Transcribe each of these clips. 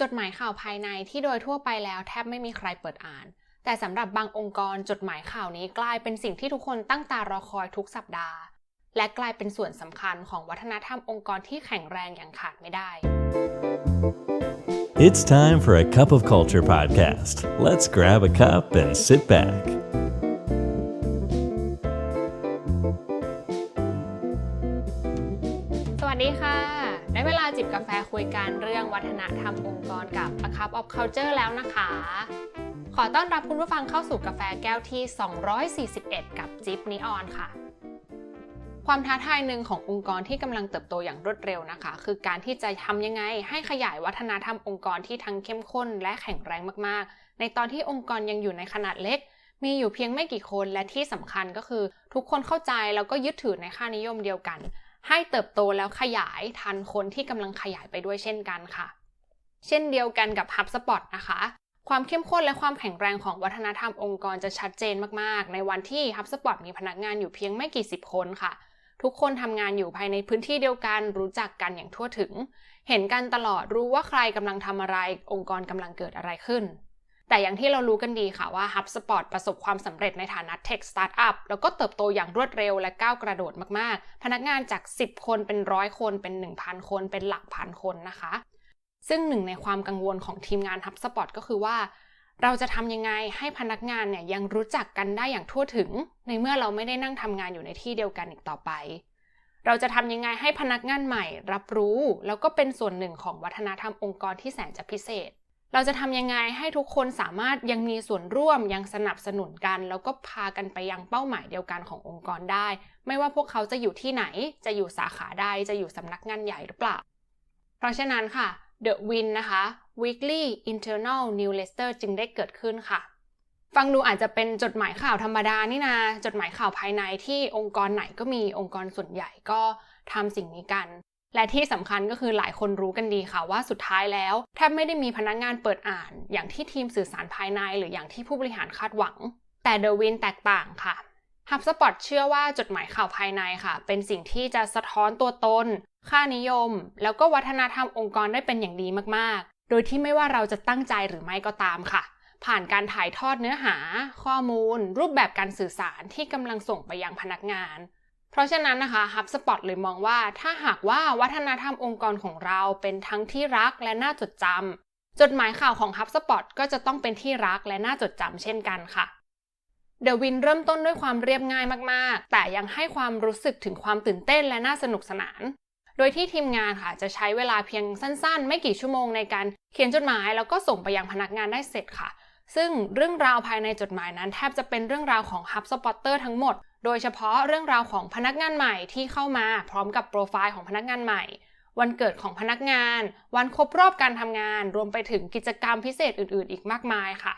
จดหมายข่าวภายในที่โดยทั่วไปแล้วแทบไม่มีใครเปิดอ่าน แต่สำหรับบางองค์กรจดหมายข่าวนี้กลายเป็นสิ่งที่ทุกคนตั้งตารอคอยทุกสัปดาห์ และกลายเป็นส่วนสำคัญของวัฒนธรรมองค์กรที่แข็งแรงอย่างขาดไม่ได้ It's time for a cup of culture podcast. Let's grab a cup and sit back. คุยกันเรื่องวัฒนธรรมองค์กรกับ A Cup of Culture แล้วนะคะ ขอต้อนรับคุณผู้ฟังเข้าสู่กาแฟแก้วที่ 241 กับจิ๊บนิออนค่ะ ความท้าทายหนึ่งขององค์กรที่กำลังเติบโตอย่างรวดเร็วนะคะ คือการที่จะทำยังไงให้ขยายวัฒนธรรมองค์กรที่ทั้งเข้มข้นและแข็งแรงมากๆ ในตอนที่องค์กรยังอยู่ในขนาดเล็กมีอยู่เพียงไม่กี่คนและที่สำคัญก็คือ ทุกคนเข้าใจแล้วก็ยึดถือในค่านิยมเดียวกัน ให้เติบโตแล้วขยายทันคนที่กำลังขยายไปด้วยเช่นกันค่ะ เช่นเดียวกันกับ HubSpot นะคะ ความเข้มข้นและความแข็งแรงของวัฒนธรรมองค์กรจะชัดเจนมากๆ ในวันที่ HubSpot มีพนักงานอยู่เพียงไม่กี่สิบคนค่ะ ทุกคนทำงานอยู่ภายในพื้นที่เดียวกัน รู้จักกันอย่างทั่วถึง เห็นกันตลอดรู้ว่าใครกำลังทำอะไร องค์กรกำลังเกิดอะไรขึ้น แต่อย่างที่เรารู้กันดีค่ะว่า HubSpot ประสบความสำเร็จในฐานะ Tech Startup แล้วก็เติบโตอย่างรวดเร็วและก้าวกระโดดมากๆ พนักงานจาก 10 คนเป็นร้อยคนเป็น 1,000 คนเป็นหลักพันคนนะคะ ซึ่งหนึ่งในความกังวลของทีมงาน HubSpot ก็คือว่าเราจะทำยังไงให้พนักงานเนี่ยยังรู้จักกันได้อย่างทั่วถึง ในเมื่อเราไม่ได้นั่งทำงานอยู่ในที่เดียวกันอีกต่อไป เราจะทำยังไงให้พนักงานใหม่ รับรู้ แล้วก็เป็นส่วนหนึ่งของวัฒนธรรมองค์กรที่แสนจะพิเศษ เราจะทำยังไงให้ทุกคนสามารถยังมีส่วนร่วมยังสนับสนุนกัน แล้วก็พากันไปยังเป้าหมายเดียวกันขององค์กรได้ ไม่ว่าพวกเขาจะอยู่ที่ไหน จะอยู่สาขาใดจะอยู่สำนักงานใหญ่หรือเปล่า เพราะฉะนั้นค่ะ The Win นะคะ Weekly Internal Newsletter จึงได้เกิดขึ้นค่ะฟังดูอาจจะเป็นจดหมายข่าวธรรมดานี่นาจดหมายข่าวภายในที่องค์กรไหนก็มีองค์กรส่วนใหญ่ก็ทำสิ่งนี้กัน และที่สำคัญก็คือหลายคนรู้กันดีค่ะว่าสุดท้ายแล้วแทบไม่ได้มีพนักงงานเปิดอ่าน อย่างที่ทีมสื่อสารภายในหรืออย่างที่ผู้บริหารคาดหวัง แต่ The Win แตกต่างค่ะ HubSpot เชื่อว่าจดหมายข่าวภายในค่ะ เป็นสิ่งที่จะสะท้อนตัวตน ค่านิยม แล้วก็วัฒนธรรมองค์กรได้เป็นอย่างดีมากๆ โดยที่ไม่ว่าเราจะตั้งใจหรือไม่ก็ตามค่ะ ผ่านการถ่ายทอดเนื้อหา ข้อมูล รูปแบบการสื่อสารที่กำลังส่งไปยังพนักงาน เพราะฉะนั้นนะคะ HubSpot เลยมองว่าถ้าหากว่าวัฒนธรรมองค์กรของเราเป็นทั้งที่รักและน่าจดจำจดหมายข่าวของ HubSpot ก็จะต้องเป็นที่รักและน่าจดจำเช่นกันค่ะ The Win เริ่มต้นด้วยความเรียบง่ายมาก ๆ แต่ยังให้ความรู้สึกถึงความตื่นเต้นและน่าสนุกสนาน โดยที่ทีมงานค่ะจะใช้เวลาเพียงสั้น ๆ ไม่กี่ชั่วโมงในการเขียนจดหมายแล้วก็ส่งไปยังพนักงานได้เสร็จค่ะ ซึ่งเรื่องราวภายในจดหมายนั้นแทบจะเป็นเรื่องราวของ HubSpotter ทั้งหมด โดยเฉพาะเรื่องราวของพนักงานใหม่ที่เข้ามาพร้อมกับโปรไฟล์ของพนักงานใหม่ วันเกิดของพนักงาน วันครบรอบการทำงาน รวมไปถึงกิจกรรมพิเศษอื่น ๆ อีกมากมายค่ะ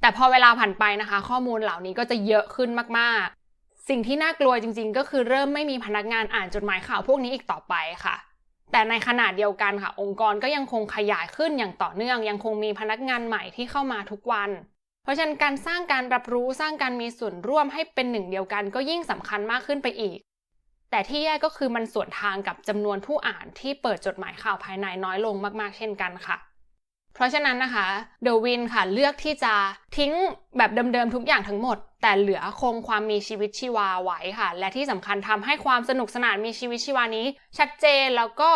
แต่พอเวลาผ่านไปนะคะ ข้อมูลเหล่านี้ก็จะเยอะขึ้นมาก ๆ สิ่งที่น่ากลัวจริง ๆ ก็คือเริ่มไม่มีพนักงานอ่านจดหมายข่าวพวกนี้อีกต่อไปค่ะแต่ในขณะเดียวกันค่ะ องค์กรก็ยังคงขยายขึ้นอย่างต่อเนื่อง ยังคงมีพนักงานใหม่ที่เข้ามาทุกวัน เพราะฉะนั้นการสร้างการรับรู้สร้างการมีส่วนร่วมให้เป็นหนึ่งเดียวกัน ก็ยิ่งสำคัญมากขึ้นไปอีก แต่ที่แย่ก็คือมันส่วนทางกับจำนวนผู้อ่านที่เปิดจดหมายข่าวภายในน้อยลงมากๆ เช่นกันค่ะ เพราะฉะนั้นนะคะเดวินค่ะเลือกที่จะทิ้งแบบเดิมๆทุกอย่างทั้งหมด แต่เหลือคงความมีชีวิตชีวาไว้ค่ะ และที่สำคัญทำให้ความสนุกสนานมีชีวิตชีวานี้ ชัดเจนแล้วก็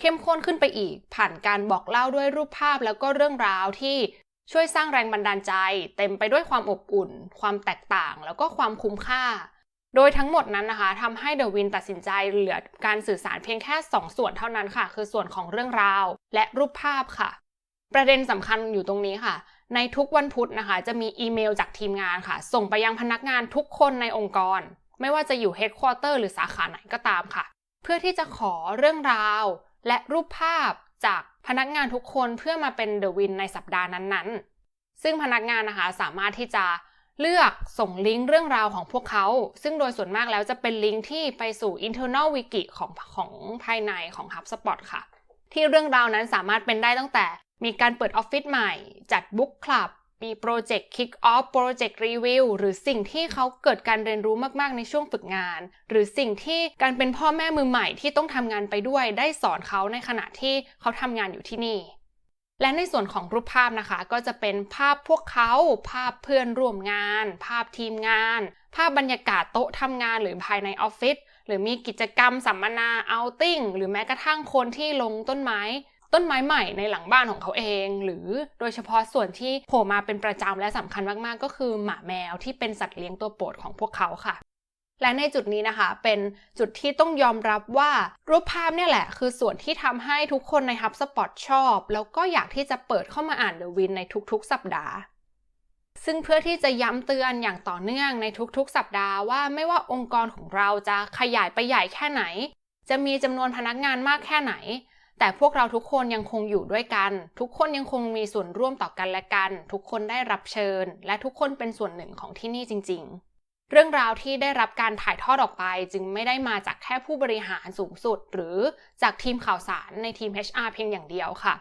เข้มข้นขึ้นไปอีก ผ่านการบอกเล่าด้วยรูปภาพแล้วก็เรื่องราวที่ ช่วยสร้างแรงบันดาลใจ เต็มไปด้วยความอบอุ่น ความแตกต่าง แล้วก็ความคุ้มค่า โดยทั้งหมดนั้นนะคะทำให้เดวินตัดสินใจเหลือการสื่อสารเพียงแค่ 2 ส่วนเท่านั้นค่ะ คือส่วนของเรื่องราว และรูปภาพค่ะ ประเด็นสำคัญอยู่ตรงนี้ค่ะ ในทุกวันพุธนะคะ จะมีอีเมลจากทีมงานค่ะ ส่งไปยังพนักงานทุกคนในองค์กร ไม่ว่าจะอยู่เฮดค q u เตอร์หรือสาขาไหนก็ตามค่ะ เพื่อที่จะขอเรื่องราว และรูปภาพจาก พนักงานทุกคนเพื่อมาเป็นเดอะวินในสัปดาห์นั้นๆ ซึ่งพนักงานนะคะสามารถที่จะเลือกส่งลิงก์เรื่องราวของพวกเขา ซึ่งโดยส่วนมากแล้วจะเป็นลิงก์ที่ไปสู่ internal wiki ของของภายในของ HubSpot ค่ะ ที่เรื่องราวนั้นสามารถเป็นได้ตั้งแต่มีการเปิดออฟฟิศใหม่ จัดบุ๊กคลับ มีโปรเจกต์คิกออฟโปรเจกต์รีวิวหรือสิ่งที่เขาเกิดการเรียนรู้มากๆ ในช่วงฝึกงาน หรือสิ่งที่การเป็นพ่อแม่มือใหม่ที่ต้องทำงานไปด้วย ได้สอนเขาในขณะที่เขาทำงานอยู่ที่นี่ และในส่วนของรูปภาพนะคะ ก็จะเป็นภาพพวกเขา ภาพเพื่อนร่วมงาน ภาพทีมงาน ภาพบรรยากาศโต๊ะทำงานหรือภายในออฟฟิศหรือมีกิจกรรมสัมมนาเอาติ้งหรือแม้กระทั่งคนที่ลงต้นไม้ ต้นไม้ใหม่ในหลังบ้านของเขาเอง หรือโดยเฉพาะส่วนที่โผล่มาเป็นประจำและสำคัญมากๆ ก็คือหมาแมวที่เป็นสัตว์เลี้ยงตัวโปรดของพวกเขาค่ะ และในจุดนี้นะคะ เป็นจุดที่ต้องยอมรับว่ารูปภาพเนี่ยแหละ คือส่วนที่ทำให้ทุกคนใน HubSpot ชอบ แล้วก็อยากที่จะเปิดเข้ามาอ่าน The Win ในทุกๆ สัปดาห์ซึ่งเพื่อที่จะย้ำเตือนอย่างต่อเนื่องในทุกๆ สัปดาห์ว่าไม่ว่าองค์กรของเราจะขยายไปใหญ่แค่ไหน จะมีจำนวนพนักงานมากแค่ไหน แต่พวกเราทุกคนยังคงอยู่ด้วยกัน ทุกคนยังคงมีส่วนร่วมต่อกันและกัน ทุกคนได้รับเชิญ และทุกคนเป็นส่วนหนึ่งของที่นี่จริง ๆ เรื่องราวที่ได้รับการถ่ายทอดออกไปจึงไม่ได้มาจากแค่ผู้บริหารสูงสุด หรือจากทีมข่าวสารในทีม HR เพียงอย่างเดียวค่ะ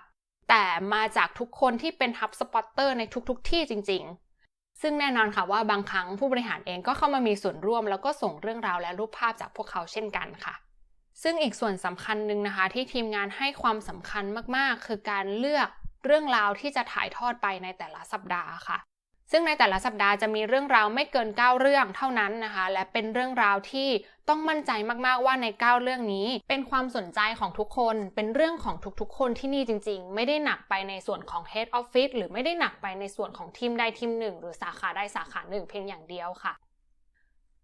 แต่มาจากทุกคนที่เป็น Hub Spotter ในทุกๆ ที่จริง ๆซึ่งแน่นอนค่ะว่าบางครั้งผู้บริหารเองก็เข้ามามีส่วนร่วม แล้วก็ส่งเรื่องราวและรูปภาพจากพวกเขาเช่นกันค่ะ ซึ่งอีกส่วนสำคัญหนึ่งนะคะที่ทีมงานให้ความสำคัญมากๆ คือการเลือกเรื่องราวที่จะถ่ายทอดไปในแต่ละสัปดาห์ค่ะ ซึ่งในแต่ละสัปดาห์จะมีเรื่องราวไม่เกิน 9 เรื่องเท่านั้นนะคะ และเป็นเรื่องราวที่ต้องมั่นใจมากๆว่าใน 9 เรื่องนี้ เป็นความสนใจของทุกคน เป็นเรื่องของทุกๆ คนที่นี่จริง ๆ ไม่ได้หนักไปในส่วนของ Head Office หรือไม่ได้หนักไปในส่วนของทีมใดทีมหนึ่ง หรือสาขาใดสาขาหนึ่งเพียงอย่างเดียวค่ะ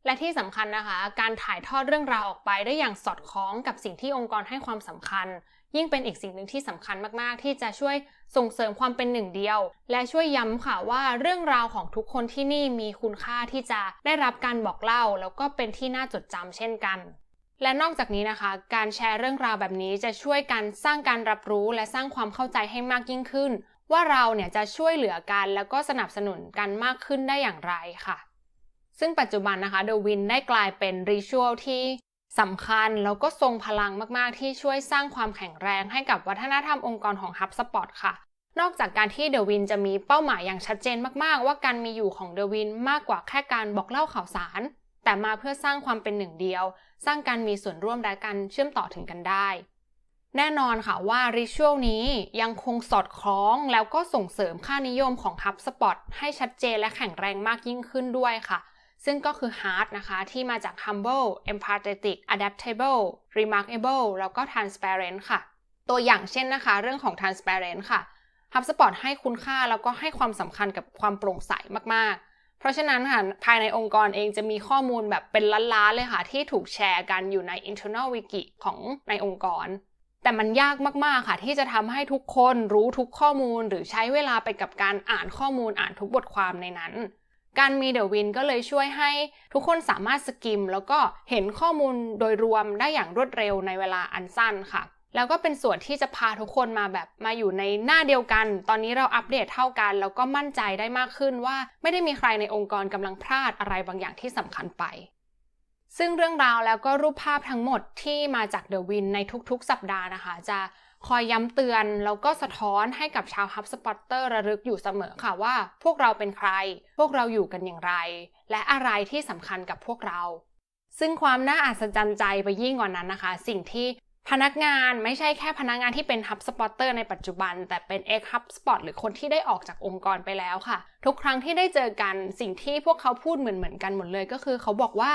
และที่สำคัญนะคะ การถ่ายทอดเรื่องราวออกไปได้อย่างสอดคล้องกับสิ่งที่องค์กรให้ความสำคัญ ยิ่งเป็นอีกสิ่งหนึ่งที่สำคัญมาก ๆ ที่จะช่วยส่งเสริมความเป็นหนึ่งเดียว และช่วยย้ำค่ะว่าเรื่องราวของทุกคนที่นี่มีคุณค่าที่จะได้รับการบอกเล่า แล้วก็เป็นที่น่าจดจำเช่นกันและนอกจากนี้นะคะ การแชร์เรื่องราวแบบนี้จะช่วยกันสร้างการรับรู้และสร้างความเข้าใจให้มากยิ่งขึ้น ว่าเราเนี่ยจะช่วยเหลือกันแล้วก็สนับสนุนกันมากขึ้นได้อย่างไรค่ะ ซึ่งปัจจุบันนะคะ The Win ได้กลายเป็นริชวลที่สำคัญแล้วก็ทรงพลังมาก ๆ ที่ช่วยสร้างความแข็งแรงให้กับวัฒนธรรมองค์กรของ HubSpot ค่ะ นอกจากการที่ The Win จะมีเป้าหมายอย่างชัดเจนมาก ๆ ว่าการมีอยู่ของ The Win มากกว่าแค่การบอกเล่าข่าวสาร แต่มาเพื่อสร้างความเป็นหนึ่งเดียว สร้างการมีส่วนร่วมและการเชื่อมต่อถึงกันได้ แน่นอนค่ะว่าริชวลนี้ยังคงสอดคล้องแล้วก็ส่งเสริมค่านิยมของ HubSpot ให้ชัดเจนและแข็งแรงมากยิ่งขึ้นด้วยค่ะ ซึ่งก็คือ hard นะคะ ที่มาจาก humble empathetic adaptable remarkable แล้วก็ transparent ค่ะ ตัวอย่างเช่นนะคะ เรื่องของ transparent ค่ะ HubSpot ให้คุณค่าแล้วก็ให้ความสำคัญกับความโปร่งใสมาก ๆ เพราะฉะนั้นค่ะ ภายในองค์กรเองจะมีข้อมูลแบบเป็นล้าน ๆ เลยค่ะ ที่ถูกแชร์กันอยู่ใน internal wiki ของในองค์กร แต่มันยากมาก ๆ ค่ะ ที่จะทำให้ทุกคนรู้ทุกข้อมูล หรือใช้เวลาไปกับการอ่านข้อมูลอ่านทุกบทความในนั้น การมีเดอะวินก็เลยช่วยให้ทุกคนสามารถสกิม แล้วก็เห็นข้อมูลโดยรวมได้อย่างรวดเร็วในเวลาอันสั้นค่ะ แล้วก็เป็นส่วนที่จะพาทุกคนมาแบบมาอยู่ในหน้าเดียวกัน ตอนนี้เราอัปเดตเท่ากัน แล้วก็มั่นใจได้มากขึ้นว่า ไม่ได้มีใครในองค์กรกำลังพลาดอะไรบางอย่างที่สำคัญไป ซึ่งเรื่องราวแล้วก็รูปภาพทั้งหมดที่มาจาก The Win ในทุกๆ สัปดาห์นะคะ จะคอยย้ำเตือน แล้วก็สะท้อนให้กับชาว HubSpotter ระลึกอยู่เสมอค่ะว่า พวกเราเป็นใคร พวกเราอยู่กันอย่างไร และอะไรที่สำคัญกับพวกเรา ซึ่งความน่าอัศจรรย์ใจไปยิ่งกว่านั้นนะคะ สิ่งที่พนักงานไม่ใช่แค่พนักงานที่เป็น HubSpotter ในปัจจุบัน แต่เป็น ex HubSpot หรือคนที่ได้ออกจากองค์กรไปแล้วค่ะ ทุกครั้งที่ได้เจอกันสิ่งที่พวกเขาพูดเหมือนๆกันหมดเลยก็คือเขาบอกว่า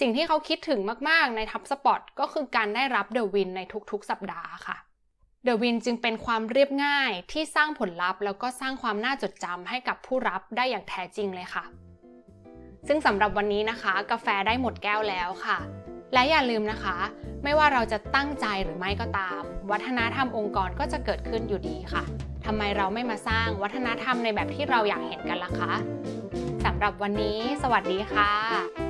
สิ่งที่เขาคิดถึงมาก ๆ ใน HubSpot ก็คือการได้รับ The Win ในทุก ๆ สัปดาห์ค่ะ The Win จึงเป็นความเรียบง่ายที่สร้างผลลัพธ์ แล้วก็สร้างความน่าจดจำให้กับผู้รับได้อย่างแท้จริงเลยค่ะ ซึ่งสำหรับวันนี้นะคะ กาแฟได้หมดแก้วแล้วค่ะ และอย่าลืมนะคะ ไม่ว่าเราจะตั้งใจหรือไม่ก็ตาม วัฒนธรรมองค์กรก็จะเกิดขึ้นอยู่ดีค่ะทำไมเราไม่มาสร้างวัฒนธรรมในแบบที่เราอยากเห็นกันล่ะคะสำหรับวันนี้ สวัสดีค่ะ